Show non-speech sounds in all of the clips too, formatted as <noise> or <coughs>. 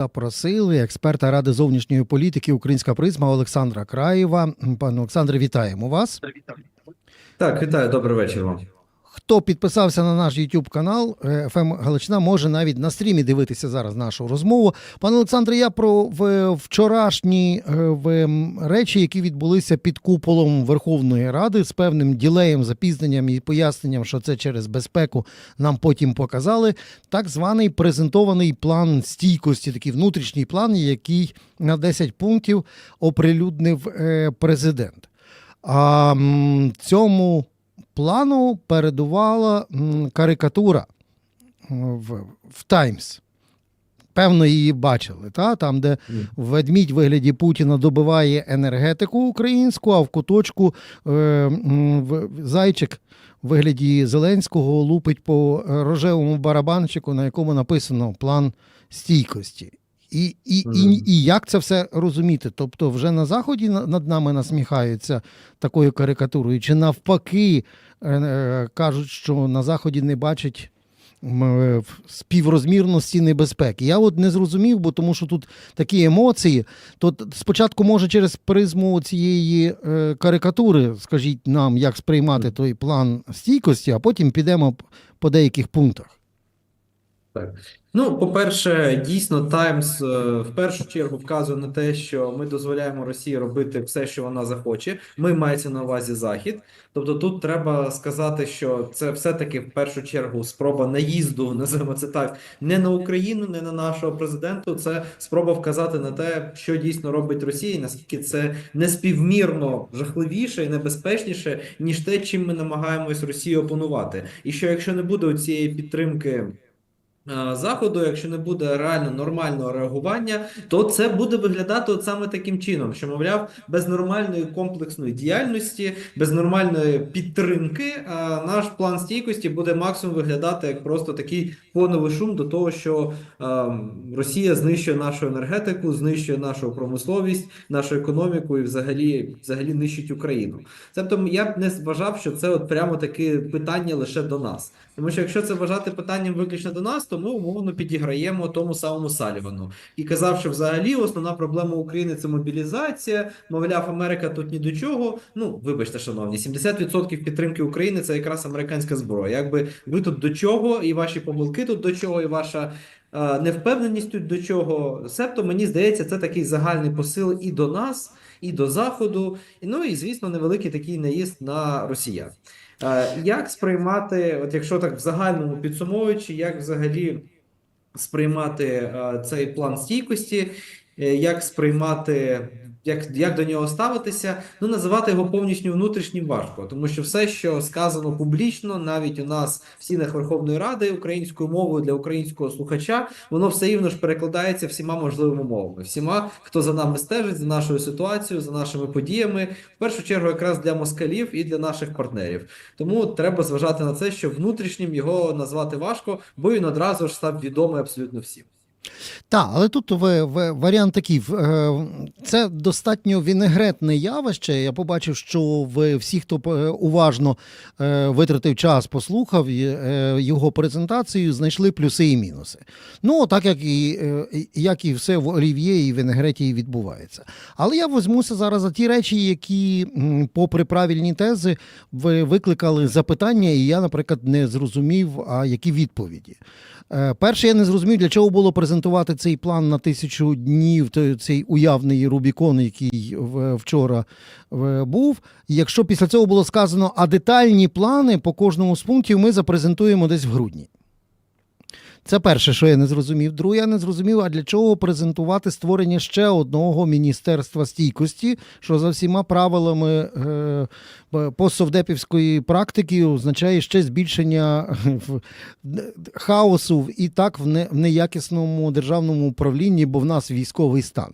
Запросили експерта Ради зовнішньої політики Українська призма Олександра Краєва. Пане Олександре, вітаємо вас. Так, вітаю, добрий вечір вам. Хто підписався на наш YouTube канал ФМ Галичина, може навіть на стрімі дивитися зараз нашу розмову. Пане Олександре, я про вчорашні е, речі, які відбулися під куполом Верховної Ради з певним ділеєм, запізненням і поясненням, що це через безпеку нам потім показали. Так званий презентований план стійкості, такий внутрішній план, який на 10 пунктів оприлюднив е, президент. А цьому плану передувала карикатура в, в Таймс. Певно, її бачили, та? там, де ведмідь в вигляді Путіна добиває енергетику українську, а в куточку е, в- зайчик в вигляді Зеленського лупить по е, рожевому барабанчику, на якому написано план стійкості. І, і, і, і як це все розуміти? Тобто, вже на заході над нами насміхаються такою карикатурою, чи навпаки е, е, кажуть, що на заході не бачать е, співрозмірності небезпеки. Я от не зрозумів, бо тому що тут такі емоції. То спочатку, може, через призму цієї е, карикатури, скажіть нам, як сприймати той план стійкості, а потім підемо по деяких пунктах. Так. Ну, по-перше, дійсно, Таймс е, в першу чергу вказує на те, що ми дозволяємо Росії робити все, що вона захоче. Ми мається на увазі Захід. Тобто тут треба сказати, що це все-таки в першу чергу спроба наїзду, <laughs> називаємо це так, не на Україну, не на нашого президента. Це спроба вказати на те, що дійсно робить Росія, і наскільки це неспівмірно жахливіше і небезпечніше, ніж те, чим ми намагаємось Росію опанувати. І що якщо не буде цієї підтримки. Е, Заходу, якщо не буде реально нормального реагування, то це буде виглядати от саме таким чином, що мовляв, без нормальної комплексної діяльності, без нормальної підтримки, е, наш план стійкості буде максимум виглядати як просто такий фоновий шум до того, що е, Росія знищує нашу енергетику, знищує нашу промисловість, нашу економіку і взагалі, взагалі нищить Україну. Тобто я б не вважав, що це от прямо таке питання лише до нас. Тому що якщо це вважати питанням виключно до нас, то ми умовно підіграємо тому самому Салівану і казав, що взагалі основна проблема України це мобілізація. Мовляв, Америка тут ні до чого. Ну, вибачте, шановні, 70% підтримки України це якраз американська зброя. Якби ви тут до чого, і ваші помилки тут до чого, і ваша. е, Невпевненість тут до чого, себто мені здається, це такий загальний посил і до нас, і до Заходу, ну і звісно, невеликий такий наїзд на росіян. Е, Як сприймати, от якщо так в загальному підсумовуючи, як взагалі сприймати е, цей план стійкості, е, як сприймати, як, як до нього ставитися, ну називати його повністю внутрішнім важко, тому що все, що сказано публічно, навіть у нас в стінах Верховної Ради українською мовою для українського слухача, воно все рівно ж перекладається всіма можливими мовами, всіма, хто за нами стежить, за нашою ситуацією, за нашими подіями, в першу чергу, якраз для москалів і для наших партнерів. Тому треба зважати на це, що внутрішнім його назвати важко, бо він одразу ж став відомий абсолютно всім. Так, але тут в, в, варіант такий: е, це достатньо вінегретне явище. Я побачив, що в всі, хто е, уважно е, витратив час, послухав його презентацію, знайшли плюси і мінуси. Ну, так як і, як і все в олів'є і вінегреті відбувається. Але я візьмуся зараз за ті речі, які, попри правильні тези, ви- викликали запитання, і я, наприклад, не зрозумів, а які відповіді. Перше, я не зрозумів, для чого було презентувати цей план на тисячу днів, цей уявний Рубікон, який вчора був. Якщо після цього було сказано, а детальні плани по кожному з пунктів ми запрезентуємо десь в грудні. Це перше, що я не зрозумів. Друге, я не зрозумів, а для чого презентувати створення ще одного міністерства стійкості, що за всіма правилами е, постсовдепівської практики означає ще збільшення хаосу в- і так в не- в неякісному державному управлінні, бо в нас військовий стан.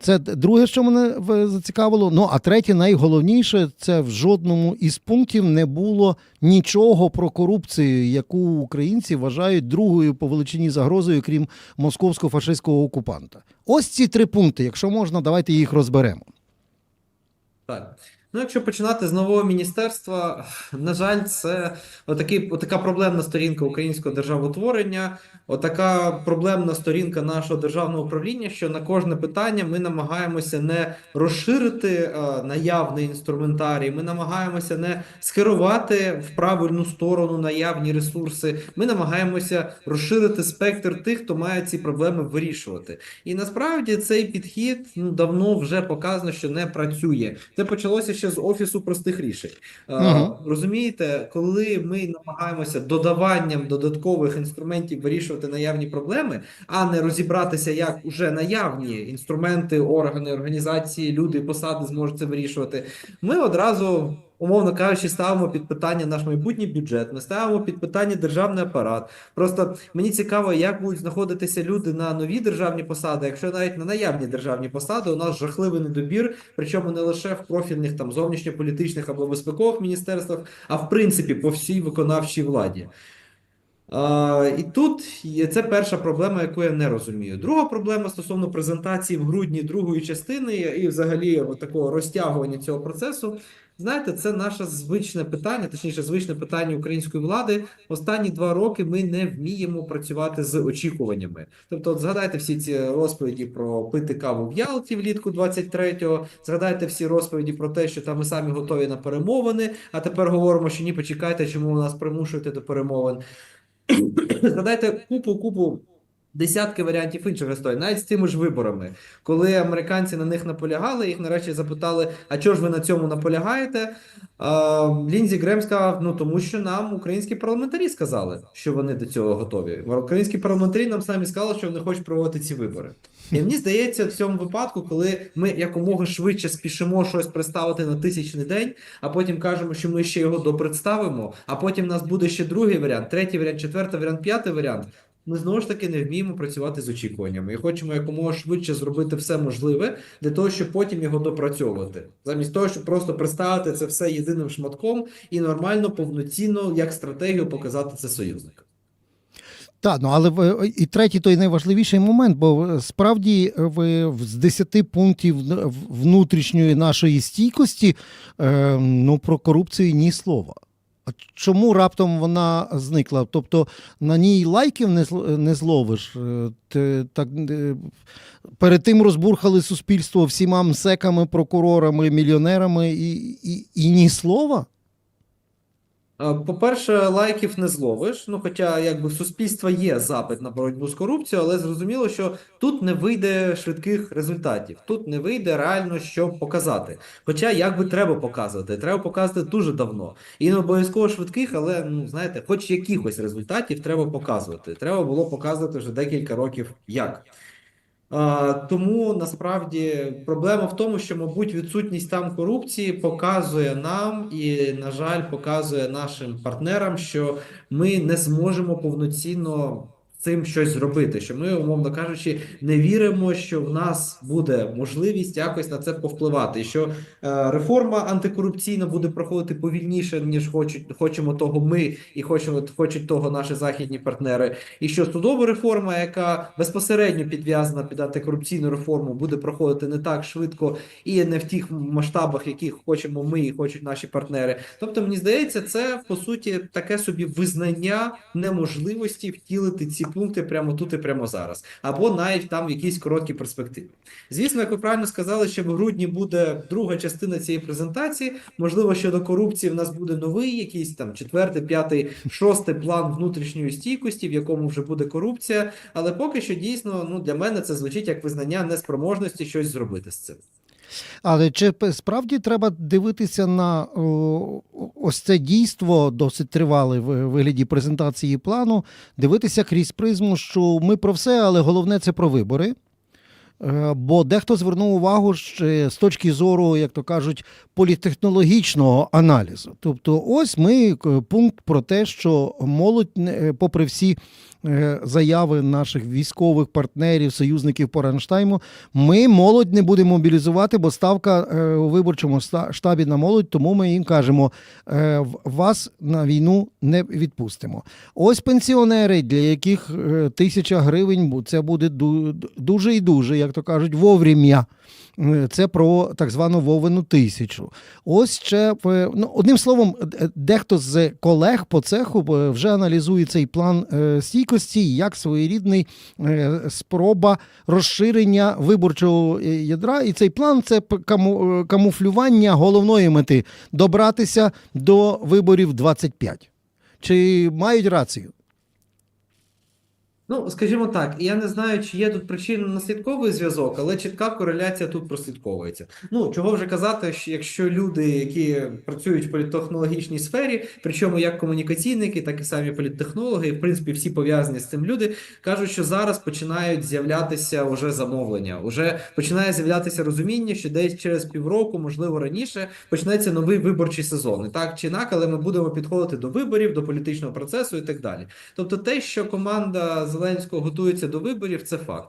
Це друге, що мене зацікавило. Ну а третє, найголовніше, це в жодному із пунктів не було нічого про корупцію, яку українці вважають другою по величині загрозою, крім московсько-фашистського окупанта. Ось ці три пункти. Якщо можна, давайте їх розберемо. Так. Ну, якщо починати з нового міністерства, на жаль, це отакий, отака проблемна сторінка українського державотворення, отака проблемна сторінка нашого державного управління, що на кожне питання ми намагаємося не розширити е, наявний інструментарій, ми намагаємося не скерувати в правильну сторону наявні ресурси. Ми намагаємося розширити спектр тих, хто має ці проблеми вирішувати. І насправді цей підхід ну, давно вже показано, що не працює. Це почалося ще з офісу простих рішень. Угу. Розумієте, коли ми намагаємося додаванням додаткових інструментів вирішувати наявні проблеми, а не розібратися, як уже наявні інструменти, органи, організації, люди, посади зможуть це вирішувати. Ми одразу. Умовно кажучи, ставимо під питання наш майбутній бюджет, ми ставимо під питання державний апарат. Просто мені цікаво, як будуть знаходитися люди на нові державні посади, якщо навіть на наявні державні посади у нас жахливий недобір, причому не лише в профільних там зовнішньополітичних або безпекових міністерствах, а в принципі по всій виконавчій владі. І тут це перша проблема, яку я не розумію. Друга проблема стосовно презентації в грудні другої частини і взагалі такого розтягування цього процесу. Знаєте, це наше звичне питання, точніше, звичне питання української влади. Останні два роки ми не вміємо працювати з очікуваннями. Тобто, от згадайте всі ці розповіді про пити каву в Ялті влітку 23-го, згадайте всі розповіді про те, що там ми самі готові на перемовини, а тепер говоримо, що ні, почекайте, чому ви нас примушуєте до перемовин. <coughs> Згадайте купу купу десятки варіантів інших історій, навіть з тими ж виборами, коли американці на них наполягали, їх нарешті запитали: а чого ж ви на цьому наполягаєте? Лінзі Грем сказав: ну тому що нам українські парламентарі сказали, що вони до цього готові. Українські парламентарі нам самі сказали, що вони хочуть проводити ці вибори. І мені здається, в цьому випадку, коли ми якомога швидше спішимо щось представити на тисячний день, а потім кажемо, що ми ще його допредставимо, а потім в нас буде ще другий варіант, третій варіант, четвертий варіант, п'ятий варіант. Ми знову ж таки не вміємо працювати з очікуваннями і хочемо якомога швидше зробити все можливе для того, щоб потім його допрацьовувати, замість того, щоб просто представити це все єдиним шматком і нормально, повноцінно, як стратегію показати це союзникам. Так, ну але і третій той найважливіший момент, бо е, справді в- з 10 пунктів внутрішньої нашої стійкості е, ну, про корупцію ні слова. А чому раптом вона зникла? Тобто на ній лайків не, не зловиш. Ти, так, е, перед тим розбурхали суспільство всіма мсеками, прокурорами, мільйонерами і, і, і ні слова. Е, По-перше, лайків не зловиш. Ну, хоча якби в суспільства є запит на боротьбу з корупцією, але зрозуміло, що тут не вийде швидких результатів. Тут не вийде реально що показати. Хоча як би треба показувати, треба показувати дуже давно. І не обов'язково швидких, але ну знаєте, хоч якихось результатів треба показувати. Треба було показувати вже декілька років як. Тому насправді проблема в тому, що, мабуть, відсутність там корупції показує нам і, на жаль, показує нашим партнерам, що ми не зможемо повноцінно цим щось зробити. Що ми, умовно кажучи, не віримо, що в нас буде можливість якось на це повпливати. Що е, реформа антикорупційна буде проходити повільніше, ніж хочуть, хочемо того ми і хочемо хочуть того наші західні партнери. І що судова реформа, яка безпосередньо підв'язана під антикорупційну реформу, буде проходити не так швидко і не в тих масштабах, яких хочемо ми і хочуть наші партнери. Тобто, мені здається, це по суті таке собі визнання неможливості втілити ці пункти прямо тут і прямо зараз, або навіть там в якійсь короткій перспективі. Звісно, як ви правильно сказали, що в грудні буде друга частина цієї презентації. Можливо, щодо корупції в нас буде новий, якийсь там четвертий, п'ятий, шостий план внутрішньої стійкості, в якому вже буде корупція. Але поки що дійсно ну для мене це звучить як визнання неспроможності щось зробити з цим. Але чи справді треба дивитися на ось це дійство досить тривале в вигляді презентації плану, дивитися крізь призму, що ми про все, але головне це про вибори. Е, Бо дехто звернув увагу з точки зору, як то кажуть, політехнологічного аналізу. Тобто, ось ми е, пункт про те, що молодь, попри всі е, заяви наших військових партнерів, союзників по Ранштайму. Ми молодь не будемо мобілізувати, бо ставка е, у виборчому штабі на молодь, тому ми їм кажемо, е, вас на війну не відпустимо. Ось пенсіонери, для яких е, тисяча гривень це буде дуже і дуже, як то кажуть, вовремя. Е, Це про так звану Вовину тисячу. Ось ще е, ну, одним словом, е, дехто з колег по цеху вже аналізує цей план стійкості як своєрідний спроба розширення виборчого ядра. І цей план це каму- камуфлювання головної мети добратися до виборів 25. Чи мають рацію? Ну, скажімо так, я не знаю, чи є тут причинно-наслідковий зв'язок, але чітка кореляція тут прослідковується. Ну, чого вже казати, що якщо люди, які працюють в політтехнологічній сфері, причому як комунікаційники, так і самі політтехнологи, і, в принципі, всі пов'язані з цим люди, кажуть, що зараз починають з'являтися вже замовлення, вже починає з'являтися розуміння, що десь через півроку, можливо раніше, почнеться новий виборчий сезон. І так чи інакше, але ми будемо підходити до виборів, до політичного процесу і так далі. Тобто, те, що команда Зеленського готується до виборів, це факт.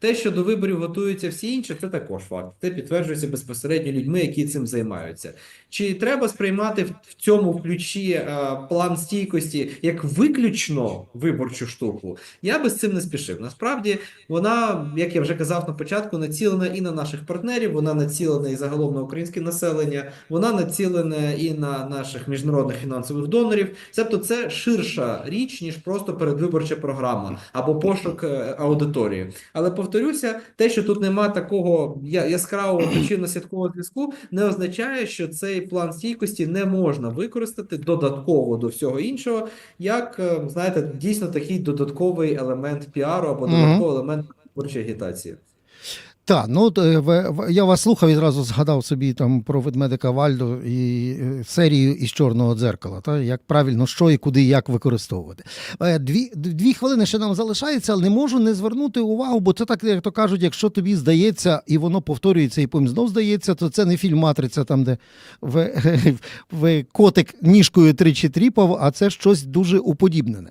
Те, що до виборів готуються всі інші, це також факт. Це підтверджується безпосередньо людьми, які цим займаються. Чи треба сприймати в- цьому ключі е, план стійкості як виключно виборчу штуку? Я би з цим не спішив. Насправді, вона, як я вже казав на початку, націлена і на наших партнерів, вона націлена і загалом на українське населення, вона націлена і на наших міжнародних фінансових донорів. Тобто, це ширша річ, ніж просто передвиборча програма або пошук е, аудиторії. Але повторюся, те, що тут нема такого яскравого <clears throat> причинно святкового зв'язку, не означає, що цей план стійкості не можна використати додатково до всього іншого, як е, знаєте, дійсно такий додатковий елемент піару або додатковий елемент творчої агітації. Так, ну е, в- в- я вас слухав і зразу згадав собі там про ведмедика Вальдо і е, серію із чорного дзеркала, та як правильно що і куди як використовувати. Е, Дві, дві хвилини ще нам залишається, але не можу не звернути увагу, бо це так, як то кажуть, якщо тобі здається, і воно повторюється, і потім знов здається, то це не фільм Матриця, там, де в, <laughs> в котик ніжкою тричі тріпав, а це щось дуже уподібнене.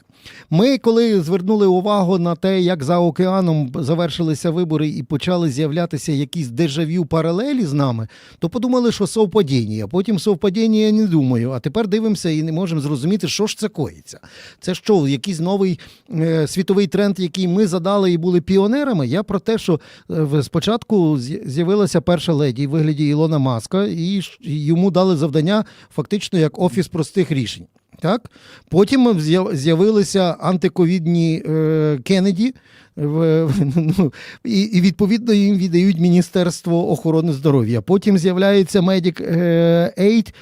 Ми, коли звернули увагу на те, як за океаном завершилися вибори і почали з'являтися якісь дежавю паралелі з нами, то подумали, що совпадіння. Потім совпадіння я не думаю. А тепер дивимося і не можемо зрозуміти, що ж це коїться. Це що, якийсь новий е, світовий тренд, який ми задали і були піонерами. Я про те, що е, спочатку з'явилася перша леді в вигляді Ілона Маска, і йому дали завдання фактично як офіс простих рішень. Так? Потім з'явилися антиковідні е, Кеннеді, в- ну, і, і відповідно їм віддають Міністерство охорони здоров'я. Потім з'являється Medic е, Aid,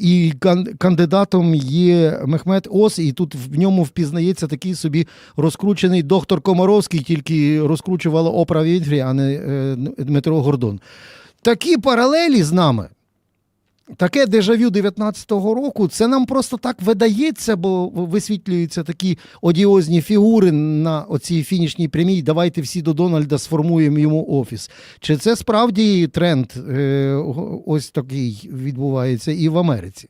і кандидатом є Мехмед Ос, і тут в ньому впізнається такий собі розкручений доктор Комаровський, тільки розкручувала Опра Вінфрі, а не е, Дмитро Гордон. Такі паралелі з нами. Таке дежавю 19-го року, це нам просто так видається, бо висвітлюються такі одіозні фігури на оцій фінішній прямій. Давайте всі до Дональда сформуємо йому офіс. Чи це справді тренд е, ось такий відбувається і в Америці?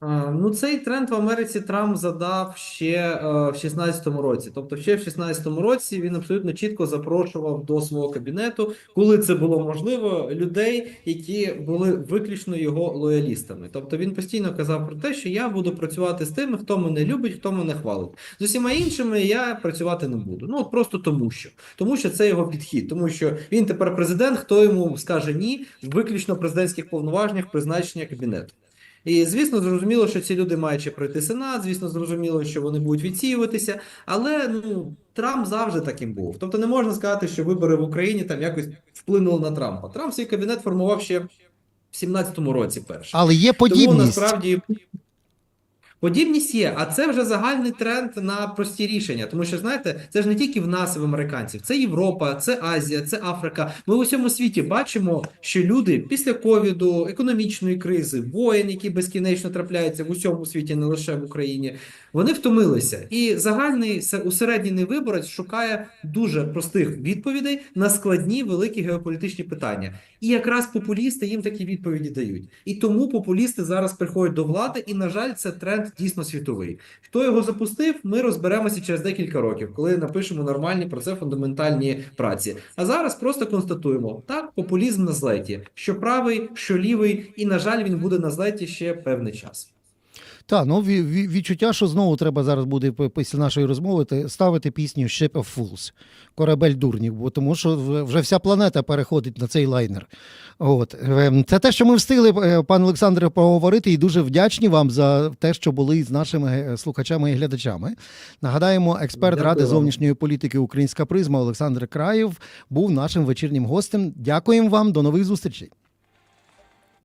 А, Ну, цей тренд в Америці Трамп задав ще е, в 16-му році. Тобто, ще в 16-му році він абсолютно чітко запрошував до свого кабінету, коли це було можливо, людей, які були виключно його лоялістами. Тобто він постійно казав про те, що я буду працювати з тими, хто мене любить, хто мене хвалить. З усіма іншими я працювати не буду. Ну от просто тому що. Тому що це його підхід, тому що він тепер президент, хто йому скаже ні, виключно президентських повноваженнях призначення кабінету. І звісно, зрозуміло, що ці люди мають ще пройти сенат. Звісно, зрозуміло, що вони будуть відсіюватися. Але ну Трамп завжди таким був. Тобто, не можна сказати, що вибори в Україні там якось вплинули на Трампа. Трамп свій кабінет формував ще в 17-му році. Перше Але є тому насправді. Подібність є, а це вже загальний тренд на прості рішення. Тому що, знаєте, це ж не тільки в нас, в американців, це Європа, це Азія, це Африка. Ми в усьому світі бачимо, що люди після ковіду, економічної кризи, воєн, які безкінечно трапляються в усьому світі, не лише в Україні, вони втомилися. І загальний се- усередній виборець шукає дуже простих відповідей на складні великі геополітичні питання. І якраз популісти їм такі відповіді дають. І тому популісти зараз приходять до влади, і, на жаль, це тренд дійсно світовий. Хто його запустив, ми розберемося через декілька років, коли напишемо нормальні про це фундаментальні праці. А зараз просто констатуємо: так, популізм на злеті, що правий, що лівий, і на жаль, він буде на злеті ще певний час. Так, ну ві- ві- відчуття, що знову треба зараз буде після нашої розмови ставити пісню Ship of Fools, корабель дурнів, бо тому що вже вся планета переходить на цей лайнер. От Ем, це те, що ми встигли, е, пане Олександре, поговорити, і дуже вдячні вам за те, що були з нашими е, слухачами і глядачами. Нагадаємо, експерт Дякую Ради зовнішньої політики Українська призма Олександр Краєв був нашим вечірнім гостем. Дякуємо вам, до нових зустрічей.